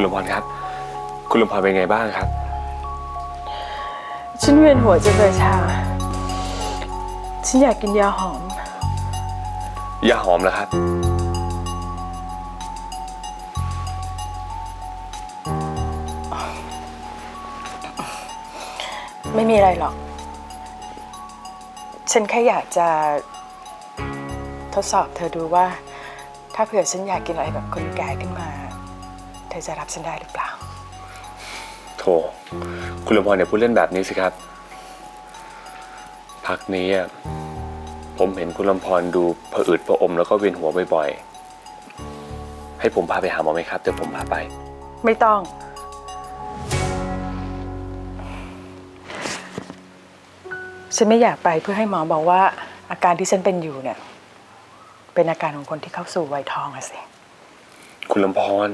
คุณลมพรครับ คุณลมพรเป็นไงบ้างครับ ฉันเวียนหัวจังเลยชา ฉันอยากกินยาหอม ยาหอมนะครับ ไม่มีอะไรหรอก ฉันแค่อยากจะทดสอบเธอดูว่า ถ้าเผื่อฉันอยากกินอะไรแบบคนแก่ขึ้นมา เธอจะรับฉันได้หรือเปล่า โถคุณลมพรอย่าพูดเล่นแบบนี้สิครับ พักนี้อะผมเห็นคุณลมพรดูผะอืดผะอมแล้วก็เวียนหัวบ่อยๆ ให้ผมพาไปหาหมอไหมครับ เดี๋ยวผมพาไป ไม่ต้อง ฉันไม่อยากไปเพื่อให้หมอบอกว่า อาการที่ฉันเป็นอยู่เนี่ย เป็นอาการของคนที่เข้าสู่วัยทองอะสิ คุณลมพร